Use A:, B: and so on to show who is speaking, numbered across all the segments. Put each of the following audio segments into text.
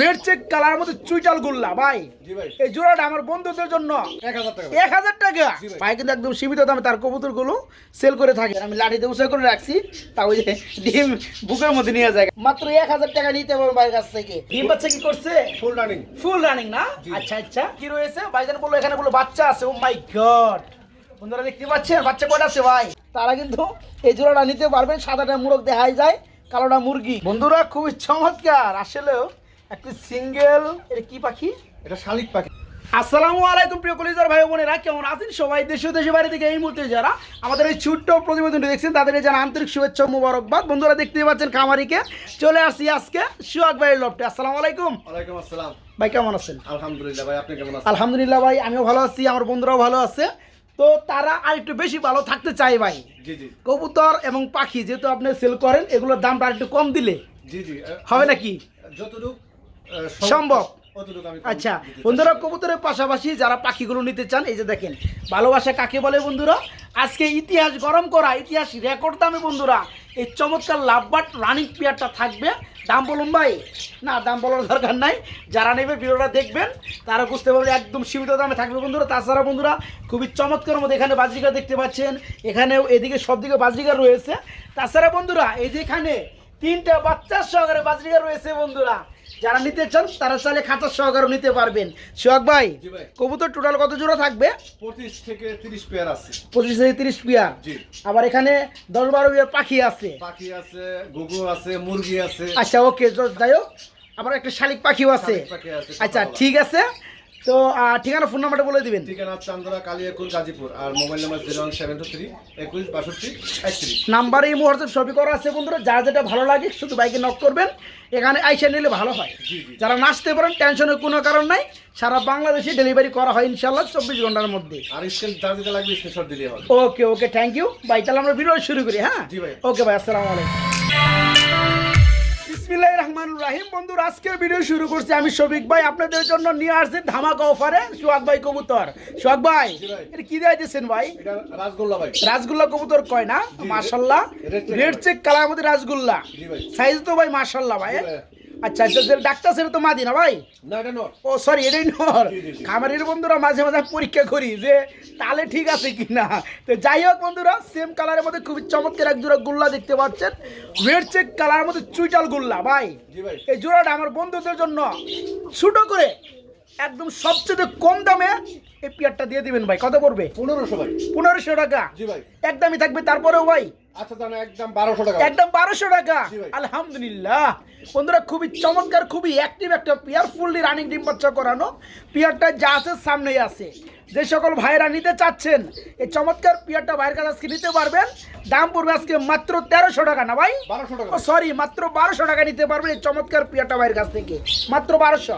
A: Red check colour মধ্যে চুইটাল গুল্লা ভাই। এই জোড়াটা আমার বন্ধুদের জন্য।
B: এক হাজার টাকা। ভাই।
A: কিন্তু একদম সীমিত দামে তার কবুতরগুলো সেল করে থাকে। আমি লাঠিতে উৎসাহ করে রাখছি তা ওই যে ডিম বুকের মধ্যে নিয়ে যায়। মাত্র এক হাজার টাকা নিতে পারব ভাইয়ের কাছ থেকে। ডিম বাচ্চা কি করছে?
B: ফুল রানিং
A: ফুল রানিং না? আচ্ছা আচ্ছা। কি রয়েছে? ভাইজান বলল এখানে বলল বাচ্চা আছে। ও মাই গড বন্ধুরা দেখতে পাচ্ছেন? বাচ্চা কয়টা আছে ভাই? তারা কিন্তু এই জোড়াটা নিতে পারবেন। সাদাটা মুরগ দেখাই যায় কালোটা মুরগি। বন্ধুরা খুবই চমৎকার। আসলেও একটি সিঙ্গেল। এটা কি পাখি?
B: এটা শালিক পাখি।
A: আসসালামু আলাইকুম প্রিয় কলিজার ভাই বোনেরা কেমন আছেন সবাই? দেশ বাইরে থেকে এই মুহূর্তে যারা আমাদের এই ছোট্ট প্রতিবেদনটি দেখছেন তাদের জানা আন্তরিক শুভেচ্ছা মুবারকবাদ। বন্ধুরা দেখতে পাচ্ছেন খামারিকে। চলে আসছি আজকে ভাইয়ের লফটে। আসসালামু আলাইকুম।
B: ওয়ালাইকুম আসসালাম।
A: ভাই কেমন আছেন?
B: আলহামদুলিল্লাহ ভাই আপনি কেমন আছেন?
A: আলহামদুলিল্লাহ ভাই আমিও ভালো আছি আমার বন্ধুরাও ভালো আছে। তো তারা আর একটু বেশি ভালো থাকতে চায় ভাই। কবুতর এবং পাখি যেহেতু আপনি সেল করেন এগুলোর দামটা আর একটু কম দিলে
B: জি জি।
A: হবে নাকি?
B: যতটুকু
A: সম্ভব। আচ্ছা বন্ধুরা কবুতরের পাশাপাশি যারা পাখিগুলো নিতে চান এই যে দেখেন ভালোবাসা কাকে বলে বন্ধুরা? আজকে ইতিহাস গরম করা ইতিহাস রেকর্ড দামে বন্ধুরা এই চমৎকার লাভবাট রানিং পেয়ারটা থাকবে। দাম বলুন ভাই। না দাম বলার দরকার নাই। যারা নেবে ভিডিওটা দেখবেন তারা বুঝতে পারবে একদম সীমিত দামে থাকবে বন্ধুরা। তাছাড়া বন্ধুরা খুবই চমৎকার মধ্যে এখানে বাজরিকা দেখতে পাচ্ছেন। এখানেও এদিকে সব দিকে বাজরিকা রয়েছে। তাছাড়া বন্ধুরা এই যে এখানে তিনটা বাচ্চার সহকারে বাজরিকা রয়েছে বন্ধুরা। যারা নিতে চান তারা চাইলে খাঁচার সহকারে নিতে পারবেন। সোহাগ ভাই কবুতর টোটাল কত জোড়া থাকবে?
B: পঁচিশ থেকে তিরিশ পেয়ার আছে।
A: পঁচিশ থেকে তিরিশ পেয়ার। আবার এখানে দশ বারো পেয়ার পাখি আছে।
B: পাখি আছে গুগু আছে মুরগি আছে।
A: আচ্ছা ওকে যাই হোক। আবার একটা শালিক পাখিও আছে, আচ্ছা ঠিক আছে। তো ঠিকানা ফোন নাম্বারটা বলে দিবেন।
B: ঠিকানা চান্দরা কালিয়াকুর গাজীপুর আর mobile number zero one seven two three একুশ বাষট্টি একত্রিশ।
A: নাম্বার এই মুহূর্তে সবই করা আছে বন্ধুরা যার যেটা ভালো লাগে শুধু বাইকে নক করবেন এখানে আইসা নিলে ভালো হয়। যারা নাচতে পারেন টেনশনের কোনো কারণ নাই সারা বাংলাদেশে ডেলিভারি করা হয় ইনশাল্লাহ চব্বিশ ঘণ্টার মধ্যে।
B: আর স্কেল যা যেটা লাগবে স্ক্রিনশট দিলে হবে।
A: ওকে ওকে থ্যাংক ইউ ভাই তাহলে আমরা ভিডিও শুরু করি হ্যাঁ?
B: জি ভাই।
A: ওকে ভাই আসসালামু আলাইকুম। বিসমিল্লাহির রহমানুর রাহিম। বন্ধুর আজকের ভিডিও শুরু করছি আমি শফিক ভাই। আপনাদের জন্য নিয়ে আসছি ধামাকা অফারে সোহাগ ভাই কবুতর। সোহাগ ভাই এটা কি দেয় দিয়েছেন ভাই?
B: রাসগোল্লা ভাই।
A: রাসগোল্লা কবুতর কয় না? মাশাল্লাহ। রেড চেক কালার মধ্যে রাসগোল্লা। সাইজ তো ভাই মাশাল্লাহ ভাই। আচ্ছা আচ্ছা ডাক্তার সেটা তো মাদি না ভাই?
B: না এটা নট
A: ও সরি এটাই নর। খামারের বন্ধুরা মাঝে মাঝে পরীক্ষা করি যে তাহলে ঠিক আছে কি না তো যাই হোক বন্ধুরা সেম কালারের মধ্যে খুবই চমৎকার এক জোড়া গুল্লা দেখতে পাচ্ছেন। রেড চেক কালারের মধ্যে চুইটাল গুল্লা ভাই।
B: ভাই।
A: এই জোড়াটা আমার বন্ধুদের জন্য ছোট করে একদম সবচেয়ে কম দামে এই পেয়ারটা দিয়ে দিবেন ভাই। কত পড়বে?
B: পনেরোশো ভাই।
A: পনেরোশো টাকা।
B: জি ভাই।
A: একদমই থাকবে। তারপরেও ভাই
B: আচ্ছা তাহলে একদম বারোশো টাকা।
A: একদম বারোশো টাকা। আলহামদুলিল্লাহ। বন্ধুরা খুবই চমৎকার খুবই অ্যাক্টিভ একটা পেয়ার ফুললি রানিং ডিম বাচ্চা করানো। পেয়ারটা যা আছে সামনেই আছে। যে সকল ভাইরা নিতে চাচ্ছেন এই চমৎকার পেয়ারটা ভাইয়ের কাছে আজকে নিতে পারবেন। দাম পড়বে আজকে মাত্র তেরোশো টাকা না ভাই?
B: বারোশো টাকা।
A: সরি মাত্র বারোশো টাকা নিতে পারবেন এই চমৎকার পেয়ারটা ভাইয়ের কাছ থেকে। মাত্র বারোশো।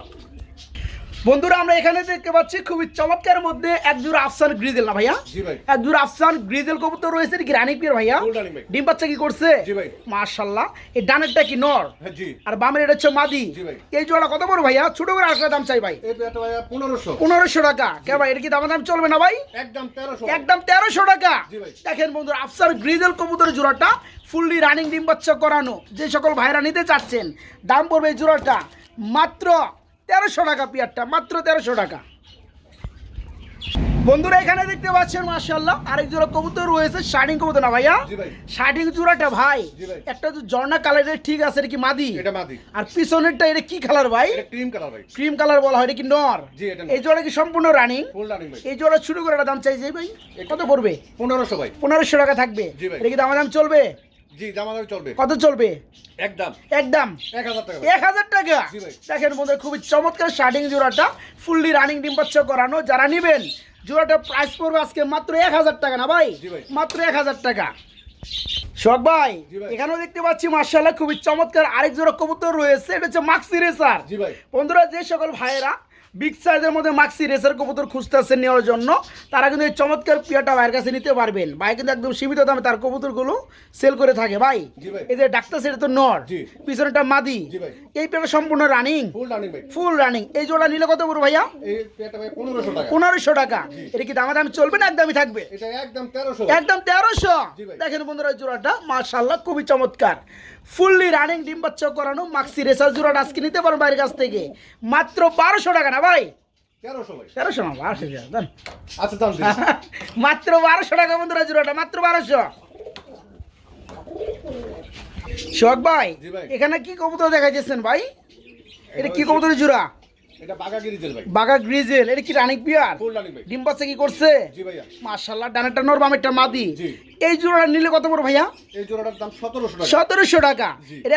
A: বন্ধুরা আমরা এখানে দেখতে পাচ্ছি খুবই চমৎকার মধ্যে এক জোড়া আফসান গ্রিজেল না ভাইয়া? এক জোড়া আফসান গ্রিজেল কবুতর রয়েছে কি রানী পিয়ার ভাইয়া? ডিম বাচ্চা কি করছে। মার্শাল্লাহ এই ডানেরটা কি নর?
B: হ্যাঁ
A: আর বামের এটা হচ্ছে মাদি। এই জোড়া কত বড় ভাইয়া? ছোট করে আসলে দাম চাই ভাই।
B: ভাইয়া পনেরোশো।
A: টাকা। কে ভাই এটা কি দাম দাম চলবে না ভাই?
B: একদম তেরোশো।
A: একদম তেরোশো টাকা। দেখেন বন্ধুরা আফসার গ্রিজেল কবুতরের জোড়াটা ফুললি রানিং ডিম বাচ্চা করানো। যে সকল ভাইরা নিতে চাচ্ছেন দাম পড়বে এই জোড়াটা মাত্র তেরোশো টাকা পিয়ারটা মাত্র তেরোশো টাকা। বন্ধুরা এখানে দেখতে পাচ্ছেন মার্শাল্লাহ আরেক জোড়া কবুতর রয়েছে শার্টিং কবুতর না ভাইয়া? শার্টিং জোড়াটা ভাই একটা তো ঝর্ণা কালারের ঠিক আছে এটা কি মাদি?
B: এটা মাদি।
A: আর পিছনেরটা এটা কি কালার ভাই?
B: এটা ক্রিম কালার ভাই।
A: ক্রিম কালার বলা হয় এটা কি নর?
B: জি, এটা
A: এই জোড়া কি সম্পূর্ণ রানিং
B: ফুল রানিং ভাই।
A: এই জোড়া শুরু করে দাম চাইছে ভাই কত পড়বে?
B: পনেরোশো ভাই।
A: পনেরোশো টাকা থাকবে। এটা কি দাম দাম চলবে?
B: জি জামা চলবে।
A: কত চলবে?
B: একদম।
A: একদম?
B: এক হাজার টাকা
A: এক হাজার টাকা? দেখেন বন্ধু খুবই চমৎকার শার্টিং জোড়াটা। ফুললি রানিং ডিম বাচ্চা করানো যারা নিবেন জোড়াটা প্রাইস পড়বে আজকে মাত্র এক হাজার টাকা না ভাই। মাত্র এক হাজার টাকা। শোক ভাই এখানেও দেখতে পাচ্ছি মার্শাল্লাহ খুবই চমৎকার আরেক জোড়া কবুতর রয়েছে। এটা হচ্ছে মাক্সি রেসার বন্ধুরা যে সকল ভাইয়েরা বিগ সাইজের মধ্যে মাক্সি রেসার কবুতর খুঁজতেছেন নেওয়ার জন্য। তারা কিন্তু এই চমৎকার পিয়াটা ভাইয়ের কাছে নিতে পারবেন। ভাই কিন্তু একদম সীমিত দামে তার কবুতরগুলো সেল করে থাকে। ভাই এই যে ডাক্তার সেটা তো নর। পিছনেটা মাদি। এই পেয়ারটা সম্পূর্ণ রানিং
B: ফুল রানিং
A: এই জোড়া নিলে কত পড়বে ভাইয়া?
B: পনেরোশো টাকা।
A: এটা কি দামাদামি চলবে না একদমই থাকবে?
B: একদম তেরোশো।
A: একদম তেরোশো। দেখেন বন্ধুরা জোড়াটা মার্শাল্লাহ খুবই চমৎকার। ফুললি রানিং ডিম বাচ্চা করানো মাক্সি রেসার জোড়াটা আজকে নিতে পারো বাইরের কাছ থেকে। মাত্র বারোশো টাকা না ভাই?
B: তেরোশো
A: বারোশো
B: আচ্ছা
A: মাত্র বারোশো টাকা বন্ধুরা জোড়াটা মাত্র বারোশো। শখ ভাই
B: ভাই।
A: এখানে কি কবুতর দেখা যাচ্ছেন ভাই? এটা কি কবুতরের জোড়া?
B: এটা বাগাগিরি জেল ভাই।
A: বাগা গ্রিজেল এটা কি রানিক
B: ফুল ভাই।
A: ডিম বাচ্চা কি করছে?
B: জি ভাইয়া।
A: মার্শাল্লাহ ডানাটা নর বামেরটা মাদি। এই জোড়াটা নিলে কত ভাইয়া?
B: এই জোড়াটার দাম সতেরোশো টাকা।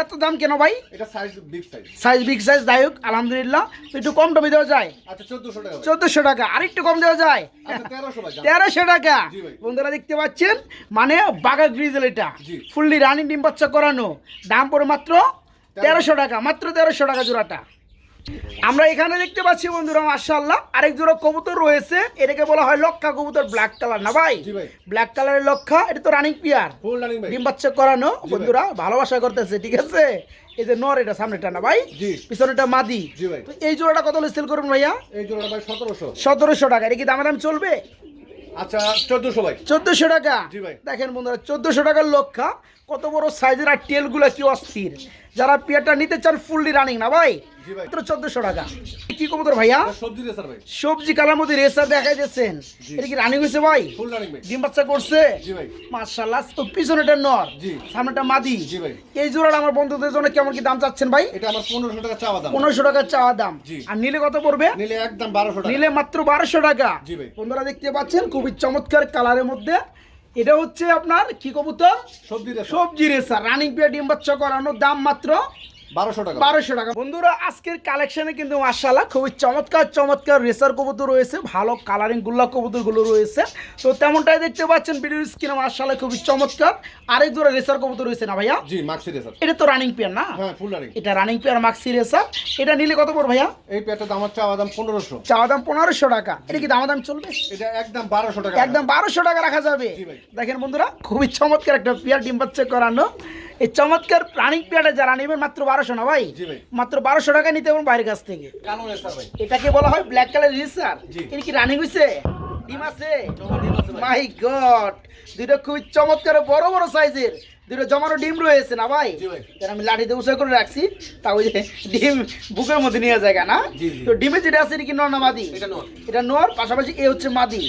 A: এত দাম কেন ভাই?
B: এটা size big size
A: size big size যাই হোক আলহামদুলিল্লাহ। একটু কম দামে দেওয়া যায়।
B: আচ্ছা টাকা
A: কম দেওয়া যায়।
B: আচ্ছা ভাই
A: টাকা। বন্ধুরা দেখতে পাচ্ছেন? মানে বাগা গ্রিজেল এটা। ফুললি রানিং ডিম বাচ্চা করানো। দাম পড়ে মাত্র তেরোশো টাকা মাত্র তেরোশো টাকা জোড়াটা। আমরা এখানে দেখতে পাচ্ছি বন্ধুরা মার্শাল্লাহ আরেক জোড়া কবুতর রয়েছে। এটাকে বলা হয় লক্ষা কবুতর ব্ল্যাক কালার না ভাই? ব্ল্যাক কালারের লক্ষা এটা তো রানিং পিয়ার ডিম বাচ্চা করানো বন্ধুরা ভালোবাসা করতেছে ঠিক আছে? এই যে নর এটা সামনেটা না ভাই? পিছনেটা মাদি। তো এই জোড়াটা কত সেল করুন ভাইয়া?
B: এই জোড়াটা ভাই সতেরোশো।
A: সতেরোশো টাকা। এটা কি দাম দাম চলবে?
B: আচ্ছা চোদ্দোশো ভাই।
A: চোদ্দশো টাকা? দেখেন বন্ধুরা চোদ্দশো টাকার লক্ষা। কত বড় সাইজের আর টেলগুলো কি অস্থির? যারা পেয়ারটা নিতে চান ফুললি রানিং না ভাই। মাত্র চোদ্দশো টাকা। কি কবুতর ভাইয়া?
B: সবজি রেসার ভাই।
A: সবজি কালার মধ্যে রেসার দেখাই দিচ্ছেন। এটা কি রানিং হয়েছে ভাই?
B: ফুল রানিং ভাই।
A: ডিম বাচ্চা করছে? মার্শাল্লাহ তো পিছনেটা নর। সামনেটা মাদি। এই জোড়াটা আমার বন্ধুদের জন্য কেমন কি দাম চাচ্ছেন ভাই?
B: এটা আমার পনেরোশো টাকা চাওয়া দাম।
A: পনেরোশো টাকা চাওয়া দাম। আর নিলে কত পড়বে?
B: নিলে একদম বারোশো টাকা।
A: নিলে মাত্র বারোশো টাকা। বন্ধুরা দেখতে পাচ্ছেন খুবই চমৎকার কালারের মধ্যে। এটা হচ্ছে আপনার কি কবুতর?
B: সবজি
A: সবজি রেসার। রানিং পেয়ে ডিম বাচ্চা করানোর দাম মাত্র
B: বারোশো টাকা।
A: বারোশো টাকা। বন্ধুরা আজকের কালেকশনে কিন্তু মার্শাল্লাহ খুবই চমৎকার চমৎকার রেসার কবুতর রয়েছে ভালো কালারিং গুল্লা কবুতরগুলো রয়েছে। তো তেমনটাই দেখতে পাচ্ছেন ভিডিও স্ক্রিনে মার্শাল্লাহ খুবই চমৎকার। আরেক দুটো রেসার কবুতর রয়েছে না ভাইয়া?
B: জি মাক্সি রেসার
A: এটা তো রানিং পেয়ার না?
B: হ্যাঁ ফুল রানিং
A: এটা রানিং পেয়ার মাক্সি রেসার এটা নিলে কত ভাইয়া?
B: এই দাম দাম পনেরোশো।
A: চাওয়া দাম পনেরোশো টাকা। এটা কি দামাদাম চলবে?
B: এটা একদম বারোশো টাকা।
A: একদম বারোশো টাকা রাখা যাবে। দেখেন বন্ধুরা খুবই চমৎকার একটা পেয়ার ডিম বাচ্চা করানো। এই চমৎকার প্রাণিক পেয়ারটা যারা নেবেন মাত্র বারোশো না ভাই? মাত্র বারোশো টাকা নিতে পারবেন বাইরের কাছ থেকে। এটাকে বলা হয় ব্ল্যাক কালার রিসার। এটা কি রানিং হয়েছে ডিম আছে? মাই গড দুটো খুবই চমৎকার বড় বড় সাইজের দুটো জমানো ডিম রয়েছে না ভাই? আমি লাঠিতে উঁচা করে রাখছি? তা ওই যে ডিম বুকের মধ্যে নিয়ে যায় না। তো ডিমে যেটা আছে এটা কি নর না মাদি?
B: এটা নর।
A: পাশাপাশি এ হচ্ছে মাদি।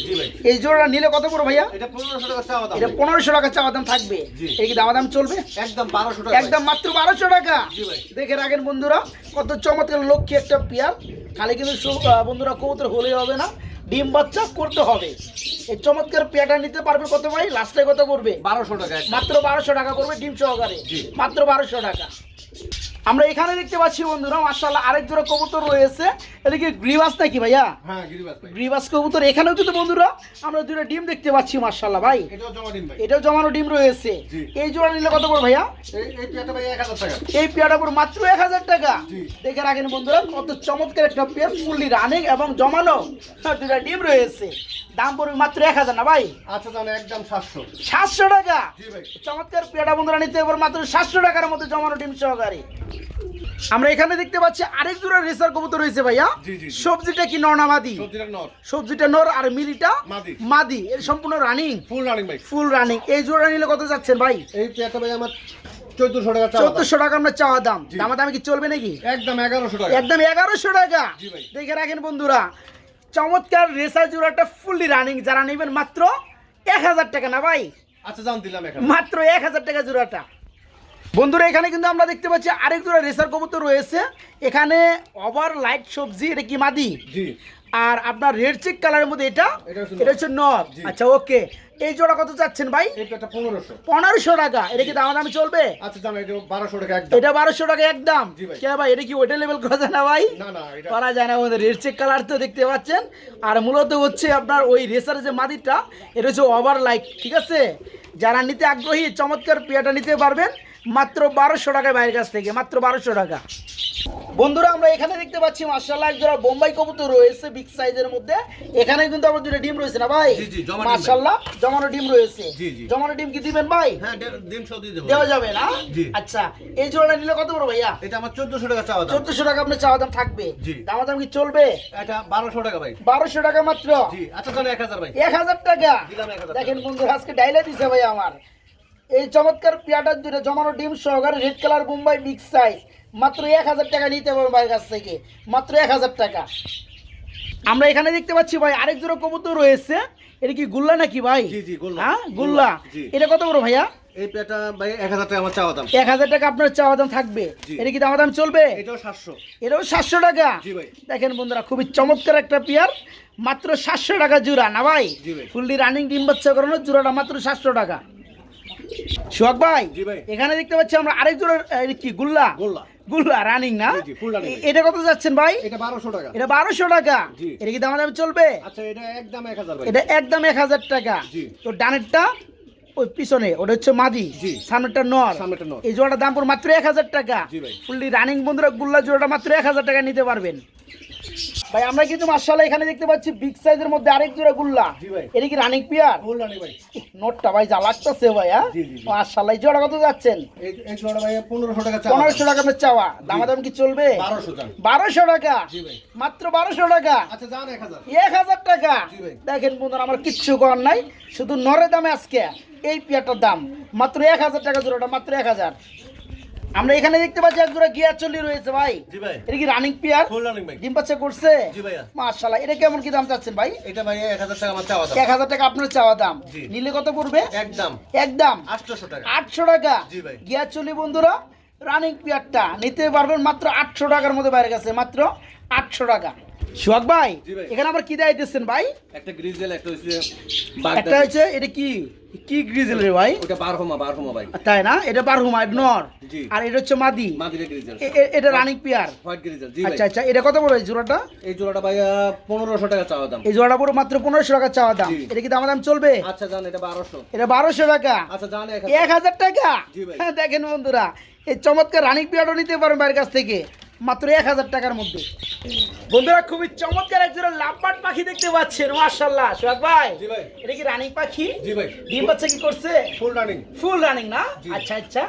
A: এই জোড়া নিলে কত পড়ো ভাইয়া?
B: এটা পনেরোশো টাকা চাওয়া দাম
A: দাম থাকবে। এই কি দামাদাম চলবে?
B: একদম বারোশো টাকা।
A: একদম মাত্র বারোশো টাকা। দেখে রাখেন বন্ধুরা কত চমৎকার লক্ষ্যে একটা পেয়ার। খালি কিন্তু বন্ধুরা কবুতর হলেই হবে না। ডিম বাচ্চা করতে হবে। এই চমৎকার পেয়াটা নিতে পারবে কত ভাই? লাস্টে কত পড়বে
B: বারোশো টাকা।
A: মাত্র বারোশো টাকা করবে ডিম সহকারে। মাত্র বারোশো টাকা। আমরা এখানে দেখতে পাচ্ছি বন্ধুরা মার্শাল্লাহ আরেক জোড়া কবুতর রয়েছে। এটা কি গ্রিবাস নাকি ভাইয়া?
B: হ্যাঁ গিরিবাস
A: কবুতর এখানেও কিন্তু বন্ধুরা আমরা দুটো ডিম দেখতে পাচ্ছি মার্শাল্লাহ ভাই।
B: এটাও জমা ডিম ভাই।
A: এটাও জমানো ডিম রয়েছে। এই জোড়া নিলে কত করে ভাইয়া?
B: এই এই পেয়ারটা ভাই এক হাজার টাকা।
A: এই পেয়ারটা পুরো মাত্র এক হাজার টাকা। দেখে রাখেন বন্ধুরা কত চমৎকার একটা পেয়ার ফুললি রানিং এবং জমানো দুটা ডিম রয়েছে। দাম পড়বে মাত্র এক হাজার না ভাই?
B: আচ্ছা তাহলে একদম সাতশো।
A: সাতশো টাকা? চমৎকার পেয়ারটা বন্ধুরা নিতে পারবে মাত্র সাতশো টাকার মধ্যে জমানো ডিম সহকারে। আমরা এখানে দেখতে পাচ্ছি আরেক জোড়া রেসার কবুতর রয়েছে ভাইয়া। সবজিটা কি নরনামাদি
B: সবজিটা নর।
A: সবজিটা নর আর মিলিটা
B: মাদি।
A: মাদি। এর সম্পূর্ণ রানিং
B: ফুল রানিং ভাই।
A: ফুল রানিং এই জোড়া নিলে কত যাচ্ছেন ভাই?
B: এই পেয়ারটা ভাই আমার চোদ্দশো টাকা।
A: চোদ্দশো টাকা আমরা চাওয়া দাম। দামা দামি কি চলবে নাকি?
B: একদম এগারোশো টাকা।
A: একদম এগারোশো টাকা। দেখে রাখেন বন্ধুরা। চমৎকার রেসার জোড়াটা ফুললি রানিং যারা নেবেন মাত্র এক হাজার টাকা না ভাই?
B: আচ্ছা জান দিলাম এখানে।
A: মাত্র এক হাজার টাকা জোড়াটা। বন্ধুরা এখানে কিন্তু আমরা দেখতে পাচ্ছি আরেক জোড়া রেসার কবুতর রয়েছে। এখানে ওভার লাইট সবজি এটা কি মাদি?
B: জি।
A: আর আপনার রেড চেক কালারের মধ্যে এটা
B: এটা হচ্ছে জি।
A: আচ্ছা ওকে এই জোড়া কত চাচ্ছেন ভাই?
B: পনেরোশো।
A: টাকা। এটা কি দাম দামি চলবে?
B: আচ্ছা এটা বারোশো টাকা একদম।
A: কে ভাই এটা কি ওইটা লেভেল করা যায় না ভাই? করা যায় না আমাদের রেড চেক কালার তো দেখতে পাচ্ছেন। আর মূলত হচ্ছে আপনার ওই রেসার যে মাদিটা এটা হচ্ছে ওভার লাইট ঠিক আছে? যারা নিতে আগ্রহী চমৎকার পেয়াটা নিতে পারবেন। মাত্র বারোশো টাকায় বাইরের কাছ থেকে মাত্র বারোশো টাকা। বন্ধুরা আমরা এখানে দেখতে পাচ্ছি মার্শাল্লাহ একজোড়া বোম্বাই কবুতর রয়েছে বিগ সাইজের মধ্যে। এখানে কিন্তু আবার দুটো ডিম রয়েছে না ভাই। মার্শাল্লাহ জমানো ডিম রয়েছে। জমানো ডিম কি দিবেন ভাই?
B: হ্যাঁ ডিম সব দিয়ে দেবো।
A: দেওয়া যাবে না? আচ্ছা এই জোড়াটা নিলে কত বড় ভাইয়া?
B: এটা আমার চোদ্দশো টাকা চাওয়া দাম।
A: চোদ্দশো টাকা আপনার চাওয়া দাম থাকবে। দামা দাম কি চলবে?
B: এটা বারোশো টাকা ভাই।
A: বারোশো টাকা মাত্র?
B: জি আচ্ছা তাহলে এক হাজার ভাই।
A: এক হাজার টাকা?
B: দিলাম 1000
A: দেখেন বন্ধুরা আজকে ডাইলে দিছে ভাই আমার। এই চমৎকার পিয়াটার জুড়ে জমানো ডিম সহকারে red colour Mumbai mix size মাত্র এক হাজার টাকা নিতে পারব ভাইয়ের কাছ থেকে। মাত্র এক হাজার টাকা। আমরা এখানে দেখতে পাচ্ছি ভাই আরেক জোড়া কবুতর রয়েছে। এটা কি গুল্লা নাকি ভাই। হ্যাঁ গুল্লা এটা কত বড় ভাইয়া?
B: এই পেটা ভাই টাকা আমার চাওয়া দাম।
A: এক হাজার টাকা আপনার চাওয়া দাম থাকবে। এটা কি দামা দাম চলবে?
B: এটাও
A: টাকা।
B: জি ভাই।
A: দেখেন বন্ধুরা খুবই চমৎকার একটা পেয়ার। মাত্র সাতশো টাকা জোড়া না ভাই? ফুললি রানিং ডিম বাচ্চা করানোর জোড়াটা মাত্র সাতশো টাকা। ভাই এখানে দেখতে পাচ্ছি আমরা আরেক কি গুল্লা?
B: গোল্লা।
A: গুল্লা রানিং না? এটা কত যাচ্ছেন ভাই?
B: এটা টাকা।
A: এটা বারোশো টাকা। এটা কি দাম দাম চলবে?
B: আচ্ছা এটা একদম এক হাজার ভাই।
A: এটা একদম এক হাজার টাকা। তো ডানেরটা ওই পিছনে ওটা হচ্ছে মাদি।
B: জি।
A: সামনেরটা নর। এই জোড়াটার দাম পড়ে মাত্র এক হাজার টাকা।
B: জি ভাই।
A: ফুললি রানিং বন্ধুরা গুল্লা জোড়াটা মাত্র এক হাজার টাকা নিতে পারবেন। ভাই আমরা কিন্তু মার্শাল্লাহ এখানে দেখতে পাচ্ছি বিগ সাইজের মধ্যে আরেক জোড়া গুল্লা। এটা কি রানিং পিয়ার? নোটটা ভাই যা লাগতেছে ভাই হ্যাঁ। মার্শাল্লাহ এই জোড়া কত যাচ্ছেন?
B: পনেরোশো টাকা চাওয়া।
A: আপনার চাওয়া। দামাদাম কি চলবে?
B: বারোশো টাকা।
A: মাত্র বারোশো টাকা?
B: আচ্ছা এক হাজার।
A: টাকা? দেখেন বন্ধুরা আমার কিচ্ছু করার নাই। শুধু নরে দামে আজকে এই পেয়ারটার দাম। মাত্র এক হাজার টাকা জোড়াটা মাত্র এক হাজার। আমরা এখানে দেখতে পাচ্ছি এক জোড়া গিয়ার চল্লি রয়েছে ভাই।
B: জি ভাই।
A: এটা কি রানিং পেয়ার
B: ফুল রানিং ভাই
A: ডিম বাচ্চা করছে?
B: জি ভাইয়া।
A: মার্শাল্লাহ এটা কেমন কি দাম চাচ্ছেন ভাই?
B: এটা ভাই এক হাজার টাকা আমার চাওয়া দাম।
A: এক হাজার টাকা আপনার চাওয়া দাম। নিলে কত পড়বে?
B: একদম।
A: একদম।
B: আটশোশো টাকা।
A: আটশো টাকা।
B: জি ভাই।
A: গিয়ার চল্লি বন্ধুরা রানিং পেয়ারটা নিতে পারবেন মাত্র আটশো টাকার মধ্যে বাইরে গেছে মাত্র আটশো টাকা। সোহাগ ভাই এখানে আবার কি দেয় দিচ্ছেন ভাই?
B: একটা গ্রিজেল একটা হচ্ছে
A: একটা হচ্ছে এটা কি? কি গ্রিজেল রে ভাই?
B: ওটা বারহমা বারহমা ভাই।
A: তাই না? এটা বারহুমা নর। আর এটা হচ্ছে মাদি।
B: গ্রিজেল
A: এটা রানিং পিয়ার
B: হোয়াইট গ্রিজেল জি
A: আচ্ছা আচ্ছা এটা কত জোড়াটা?
B: এই জোড়াটা ভাই পনেরোশো টাকা চাওয়া দাম।
A: এই জোড়াটা পুরো মাত্র পনেরোশো টাকা চাওয়া দাম। এটা কি দাম দাম চলবে?
B: আচ্ছা জান এটা বারোশো।
A: এটা টাকা।
B: আচ্ছা জান এক
A: এক হাজার টাকা? হ্যাঁ দেখেন বন্ধুরা এই চমৎকার রানিং পিয়ারও নিতে পারেন বাইরের কাছ থেকে। মাত্র এক হাজার টাকার মধ্যে। বন্ধুরা খুবই চমৎকার এক জোড়া লাভবাট পাখি দেখতে পাচ্ছেন মার্শাল্লাহ সোহাগ ভাই এটা কি রানিং পাখি? ডিম বাচ্চা কি করছে?
B: Full running.
A: ফুল রানিং না? আচ্ছা আচ্ছা।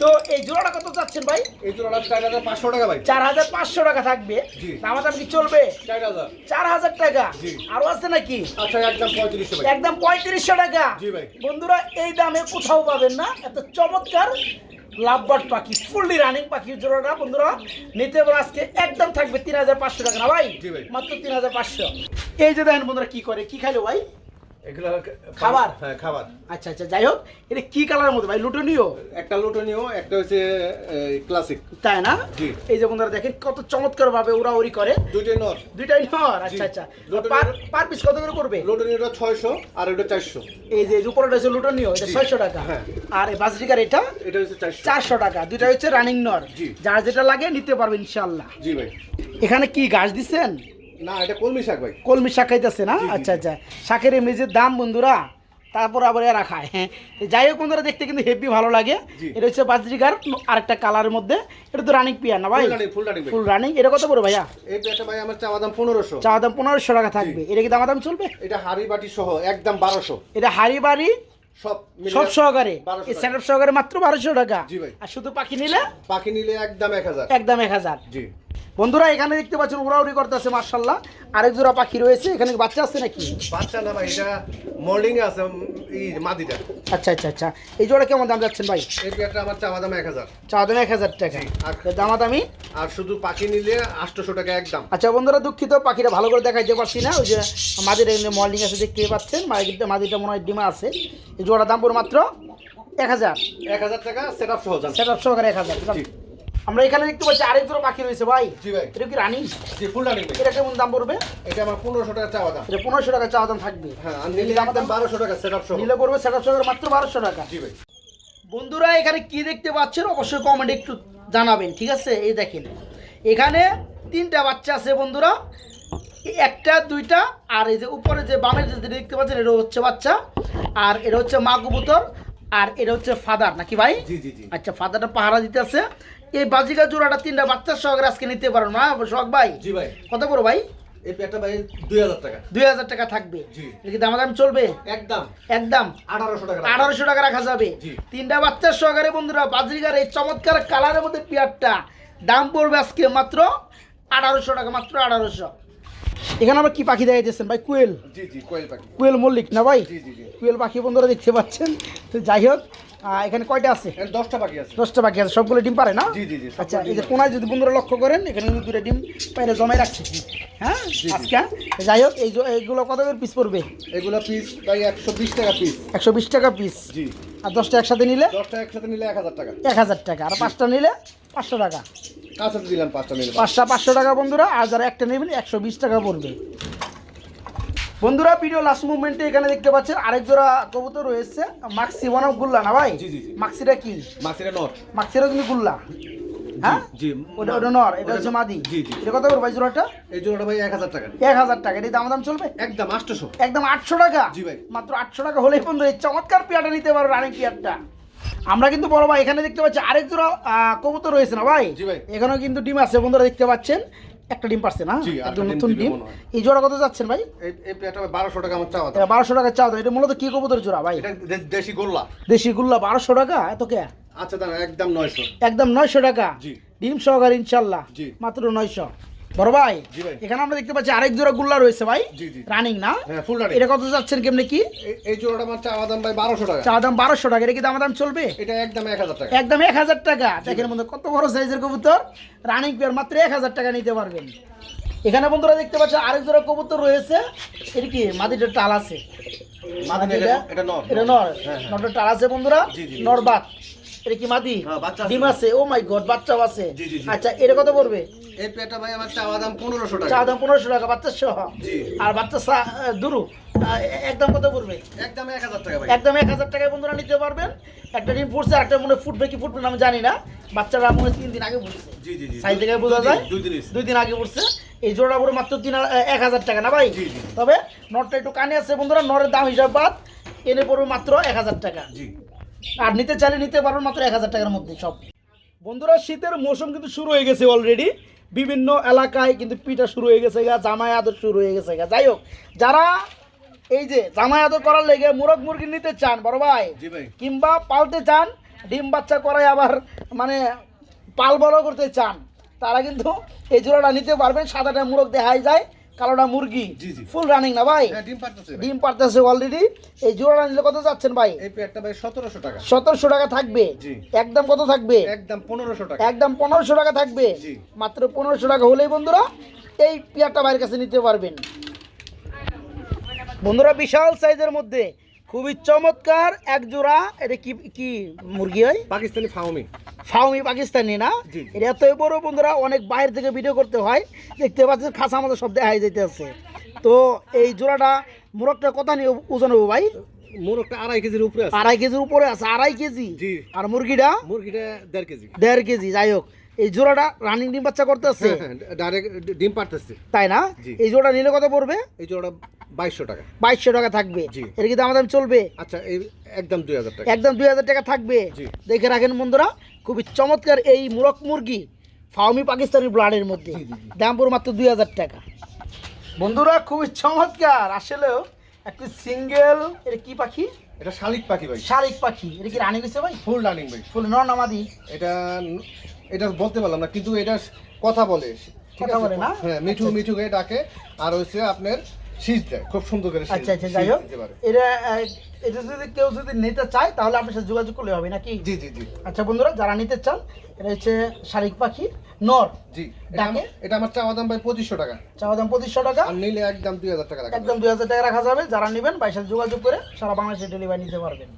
A: তো এই জোড়াটা কত চাচ্ছেন ভাই?
B: এই জোড়াটা চার হাজার পাঁচশো টাকা ভাই।
A: চার হাজার পাঁচশো টাকা থাকবে।
B: জি।
A: দাম দাম কি চলবে?
B: চার হাজার।
A: চার হাজার টাকা। আরও আছে নাকি?
B: আচ্ছা একদম পঁয়ত্রিশশো
A: একদম পঁয়ত্রিশশো টাকা। বন্ধুরা এই দামে কোথাও পাবেন না। এত চমৎকার। লাভবার্ড পাখি ফুললি রানিং পাখি জোড়াটা বন্ধুরা? নিতে পারো আজকে একদম থাকবে তিন হাজার পাঁচশো টাকা না ভাই। মাত্র তিন হাজার পাঁচশো। এই যে দেখেন বন্ধুরা কি করে কি খাইলো ভাই?
B: এগুলো
A: খাবার?
B: হ্যাঁ খাবার।
A: আচ্ছা আচ্ছা যাই হোক এটা কি কালারের মধ্যে ভাই? লুটনীয়
B: একটা লুটনীয় একটা হচ্ছে ক্লাসিক
A: তাই না? এই যে বন্ধুরা দেখেন কত চমৎকার ভাবে উড়াউড়ি করে।
B: দুইটাই নর।
A: দুইটাই নর? আচ্ছা আচ্ছা। পার পার পিস কত করে করবে?
B: লুটনীয়টা ছয়শো আর ওটা চারশো।
A: এই যে উপরটা হচ্ছে লুটনীয় এটা
B: জি।
A: ছয়শো টাকা।
B: হ্যাঁ।
A: আর এই বাসরিকার এটা
B: এটা হচ্ছে চারশো।
A: চারশো টাকা। দুইটা হচ্ছে রানিং নর। যার যেটা লাগে নিতে পারবে ইনশাল্লাহ
B: জি ভাই।
A: এখানে কি গাছ দিচ্ছেন?
B: না এটা কলমি শাক ভাই।
A: কলমি শাক খাইতেছে না? আচ্ছা আচ্ছা। শাকের এমনি যে দাম বন্ধুরা তারপর আবার এরা খায়। হ্যাঁ যাই হোক বন্ধুরা দেখতে কিন্তু হেভি ভালো লাগে। এটা হচ্ছে বাজরিকার আরেকটা কালারের মধ্যে। এটা তো রানিং না ভাই। ফুল রানিং এটা কত করে ভাইয়া?
B: এই ভাই আমার চাওয়া দাম পনেরোশো।
A: চাওয়া দাম পনেরোশো টাকা থাকবে। এটা কি দামাদাম চলবে?
B: এটা হাড়ি বাটি সহ একদম বারোশো।
A: এটা হাড়ি বাড়ি
B: সব
A: সহকারে?
B: 1200
A: সেটআপ সহকারে মাত্র বারোশো টাকা? আর শুধু পাখি নিলে?
B: পাখি নিলে একদম এক হাজার।
A: একদম এক হাজার।
B: জি।
A: বন্ধুরা এখানে দেখতে পাচ্ছেন উড়াউড়ি করতেছে মার্শাল্লাহ আরেক জোড়া পাখি রয়েছে এখানে বাচ্চা আছে নাকি?
B: বাচ্চা না ভাই এটা মর্নিং এ আছে এই মাদিটা।
A: আচ্ছা আচ্ছা আচ্ছা। এই জোড়া কেমন দাম যাচ্ছেন ভাই?
B: এই পেয়ারটা আমার চাওয়া দাম এক হাজার।
A: চা দাম এক হাজার টাকা।
B: আর-
A: তো দামাদামি?
B: আর শুধু পাখি নিলে আটশোশো টাকা একদম।
A: আচ্ছা বন্ধুরা দুঃখিত পাখিটা ভালো করে দেখাইতে পারছি না। ওই যে মাদির মর্নিং আছে দেখতে পাচ্ছেন। মাদিরটা মাদিরটা মনে হয় ডিমা আছে। এই জোড়া দাম পুরো মাত্র এক হাজার।
B: এক হাজার টাকা সেট আপ সহ যান।
A: সেট আপ সহকারে এক হাজার। আমরা এখানে দেখতে পাচ্ছি আরেক জোড়া পাখি রয়েছে ভাই।
B: জি ভাই।
A: এটা কি রানিং?
B: জি ফুল রানিং
A: এটা কেমন দাম পড়বে?
B: এটা আমার পনেরোশো টাকা চাওয়া দাম।
A: এটা পনেরোশো টাকা চাওয়া দাম থাকবে।
B: হ্যাঁ আর নিলে দাম বারোশো টাকা সেট আপ সহ।
A: নিলে পড়বে সেট আপ সহকারে মাত্র বারোশো টাকা।
B: জি ভাই।
A: বন্ধুরা এখানে কি দেখতে পাচ্ছেন অবশ্যই কমেন্টে একটু জানাবেন ঠিক আছে? এই দেখেন এখানে তিনটা বাচ্চা আছে বন্ধুরা। একটা দুইটা আর এই যে উপরে যে বামের যে দেখতে পাচ্ছেন এটা হচ্ছে বাচ্চা আর এটা হচ্ছে মা কবুতর আর এটা হচ্ছে ফাদার নাকি ভাই?
B: জি জি জি।
A: আচ্ছা ফাদারটা পাহারা দিতে আছে এই বাজিকা জোড়াটা তিনটা বাচ্চার সহকারে আজকে নিতে পারেন না? শখ ভাই?
B: জি ভাই।
A: কত করো ভাই?
B: এই পেয়ারটা ভাই দুই হাজার টাকা।
A: দুই হাজার টাকা থাকবে।
B: জি।
A: কি দামাদাম চলবে?
B: একদম।
A: একদম।
B: আঠারোশো টাকা।
A: আঠারোশো টাকা রাখা যাবে। তিনটা বাচ্চার সহকারে বন্ধুরা এই চমৎকার কালারের মধ্যে পেয়ারটা। দাম পড়বে আজকে মাত্র আঠারোশো টাকা মাত্র আঠারোশো। এখানে আমরা কি পাখি দেখাইতেছেন ভাই? কুয়েল।
B: জি জি কোয়েল পাখি।
A: কুয়েল মল্লিক না ভাই?
B: জি জি জি।
A: কুয়েল পাখি বন্ধুরা দেখতে পাচ্ছেন। তো যাই হোক এখানে কয়টা আছে?
B: দশটা পাখি আছে।
A: দশটা পাখি আছে। সবগুলো ডিম পারে না?
B: জি জি জি
A: আচ্ছা এই যে কোনায় যদি বন্ধুরা লক্ষ্য করেন এখানে কিন্তু দুটো ডিম বাইরে জমাই রাখছে। হ্যাঁ? আজকে যাই হোক এই এইগুলো কত করে পিস পড়বে?
B: এগুলো পিস ভাই একশো বিশ টাকা পিস
A: একশো বিশ টাকা পিস
B: জি।
A: আর দশটা একসাথে নিলে?
B: দশটা একসাথে নিলে এক হাজার টাকা।
A: এক হাজার টাকা। আর পাঁচটা নিলে পাঁচশো টাকা।
B: দিলাম পাঁচটা নিলে
A: পাঁচটা পাঁচশো টাকা বন্ধুরা। আর যারা একটা নেবেন একশো বিশ টাকা পড়বে। বন্ধুরা ভিডিও লাস্ট মুভমেন্টে এখানে দেখতে পাচ্ছেন আরেক জোড়া কবুতর রয়েছে মাক্সি ওয়ান অফ গুল্লা না ভাই?
B: জি, জি।
A: মাক্সিটা কি?
B: মাছের নট
A: মাক্সিটা তুমি গুল্লা হ্যাঁ?
B: জি
A: ওটা ওটা নর এটা হচ্ছে মাদি।
B: জি জি।
A: এটা কত করে ভাই জোড়াটা?
B: এই জোড়াটা ভাই এক হাজার টাকা।
A: এক হাজার টাকা। এটি দাম দাম চলবে?
B: একদম আটশোশো।
A: একদম আটশো টাকা?
B: জি ভাই।
A: মাত্র আটশো টাকা হলেই বন্ধু এই চমৎকার পেয়ারটা নিতে পারো রানিং পেয়ারটা। আমরা কিন্তু বড় ভাই এখানে দেখতে পাচ্ছি আরেক জোড়া কবুতর রয়েছে না ভাই?
B: জি ভাই।
A: এখানেও কিন্তু ডিম আছে বন্ধুরা দেখতে পাচ্ছেন। একটা ডিম পারছে না
B: জি,
A: একদম নতুন ডিম। এই জোড়া কত যাচ্ছেন ভাই?
B: বারোশো টাকা আমার চাওয়া
A: বারোশো টাকা চাওয়া এটা মূলত কি কবুতর জোড়া ভাই?
B: এটা দেশি গোল্লা।
A: দেশি গুল্লা বারোশো টাকা? এত কে?
B: আচ্ছা দাদা একদম নয়শো।
A: একদম নয়শো টাকা?
B: জি।
A: ডিম সহকারে ইনশাল্লাহ।
B: জি।
A: মাত্র নয়শো। বড় ভাই এখানে আমরা দেখতে পাচ্ছি আরেক জোড়া গুল্লা রয়েছে ভাই। রানিং না?
B: হ্যাঁ
A: এটা কত যাচ্ছেন কেমনে কি?
B: এই জোড়াটা আমার চাওয়া দাম ভাই বারোশো টাকা।
A: চা দাম বারোশো টাকা এটা কি দাম দাম চলবে?
B: এটা একদম এক হাজার টাকা।
A: একদম এক হাজার টাকা। দেখেন বন্ধু কত বড় সাইজের কবুতর। রানিং পেয়ার মাত্র এক হাজার টাকা নিতে পারবেন। এখানে বন্ধুরা দেখতে পাচ্ছেন আরেক জোড়া কবুতর রয়েছে। এটা কি? মাদিটার টাল আছে।
B: এটা- নর।
A: এটা নর।
B: হ্যাঁ, হ্যাঁ।
A: টাল আছে বন্ধুরা। নরবাত। এটা কি মাদি?
B: হ্যাঁ।
A: ডিম আছে। ও মাই গড বাচ্চাও আছে। আচ্ছা এটা কত পড়বে?
B: এই পেয়ারটা ভাই আমার চাওয়া দাম পনেরোশো টাকা।
A: দাম পনেরোশো টাকা বাচ্চা সহ। আর বাচ্চা দুরু। একদম কত পড়বে?
B: একদম এক হাজার টাকা
A: একদম এক হাজার টাকায় বন্ধুরা নিতে পারবেন। একটা ডিম ফুটছে আর একটা মনে ফুটবে কি ফুটবে না আমি জানি না। বাচ্চারা মনে তিন দিন আগে ফুটছে।
B: জি
A: সাইজ থেকে বোঝা যায়?
B: দুই দিন।
A: আগে পড়ছে এই জোড়া পড়ে মাত্র তিন এক হাজার টাকা না ভাই। তবে নটটা একটু কানে আছে বন্ধুরা নরের দাম হিসাব বাদ। এনে পড়বে মাত্র এক হাজার টাকা। আর নিতে চাইলে নিতে পারবেন মাত্র এক হাজার টাকার মধ্যে সব। বন্ধুরা শীতের মৌসুম কিন্তু শুরু হয়ে গেছে অলরেডি বিভিন্ন এলাকায় কিন্তু পিঠা শুরু হয়ে গেছে গা জামাই আদর শুরু হয়ে গেছে গা। যাই হোক যারা এই যে জামাই আদর করার লেগে মুরগ মুরগি নিতে চান বড় ভাই কিংবা পালতে চান ডিম বাচ্চা করাই আবার মানে পাল বড় করতে চান তারা কিন্তু এই জোড়াটা নিতে পারবেন। সাদাটা মুরগ দেখাই যায়। কালোটা মুরগি। ফুল রানিং না ভাই?
B: হ্যাঁ ডিম পারতেছে
A: ডিম পারতেছে অলরেডি এই জোড়াটা নিলে কত যাচ্ছেন ভাই?
B: এই পেয়ারটা ভাই সতেরোশো টাকা।
A: সতেরোশো টাকা থাকবে? একদম কত থাকবে?
B: একদম পনেরোশো টাকা।
A: একদম পনেরোশো টাকা থাকবে? মাত্র পনেরোশো টাকা হলেই বন্ধুরা এই পেয়ারটা বাইরের কাছে নিতে পারবেন। বন্ধুরা বিশাল সাইজের মধ্যে খুবই চমৎকার এক জোড়া এটা কি কি মুরগি হয়?
B: পাকিস্তানি ফাউমি
A: ফাউমি পাকিস্তানি না। এটা এতই বড় বন্ধুরা অনেক বাইরে থেকে ভিডিও করতে হয়। দেখতে পাচ্ছেন খাসা আমাদের সব দেখাই যেতে আছে তো এই জোড়াটা মোরগটা কত নিয়ে ওজন হবে ভাই?
B: মোরগটা আড়াই কেজির উপরে আছে।
A: আড়াই কেজির উপরে আছে আড়াই কেজি?
B: জি।
A: আর মুরগিটা?
B: মুরগিটা দেড় কেজি।
A: দেড় কেজি যাই হোক। এই জোড়াটা রানিং ডিম বাচ্চা করতেছে?
B: ডাইরেক্ট ডিম পারতেছে
A: তাই না? এই জোড়া নিলে কত পড়বে?
B: এই জোড়া বাইশশো টাকা।
A: বাইশশো টাকা থাকবে।
B: জি।
A: এর কি দাম দাম চলবে?
B: আচ্ছা এই একদম দুই হাজার টাকা।
A: একদম দুই হাজার টাকা থাকবে। দেখে রাখেন বন্ধুরা খুবই চমৎকার এই মুরগ মুরগি ফাউমি পাকিস্তানি ব্লাডের মধ্যে। দাম পড়বে মাত্র দুই হাজার টাকা। বন্ধুরা খুবই চমৎকার। আসলেও একটি সিঙ্গেল এটা কি পাখি?
B: এটা শালিক পাখি ভাই।
A: শালিক পাখি। এটা কি রানিং গেছে ভাই?
B: ফুল রানিং ভাই।
A: ফুল নর নামাদি
B: এটা এটা বলতে পারলাম না কিন্তু এটা কথা বলে।
A: কথা বলে না?
B: হ্যাঁ মিঠু মিঠু করে ডাকে আর হচ্ছে আপনার শীষ দেয় খুব সুন্দর করে
A: আচ্ছা আচ্ছা যাই হোক। এটা এটা যদি কেউ যদি নিতে চায় তাহলে আপনার সাথে যোগাযোগ করলে হবে নাকি?
B: জি জি জি।
A: আচ্ছা বন্ধুরা যারা নিতে চান এটা হচ্ছে শালিক পাখি নর
B: জি
A: ডাকে?
B: এটা আমার চাওয়া দাম ভাই পঁচিশশো টাকা।
A: চাওয়া দাম পঁচিশশো টাকা।
B: আর নিলে একদম দুই হাজার টাকা
A: একদম দুই হাজার টাকা রাখা যাবে। যারা নেবেন বাইশের যোগাযোগ করে সারা বাংলাদেশে ডেলিভারি নিতে পারবেন।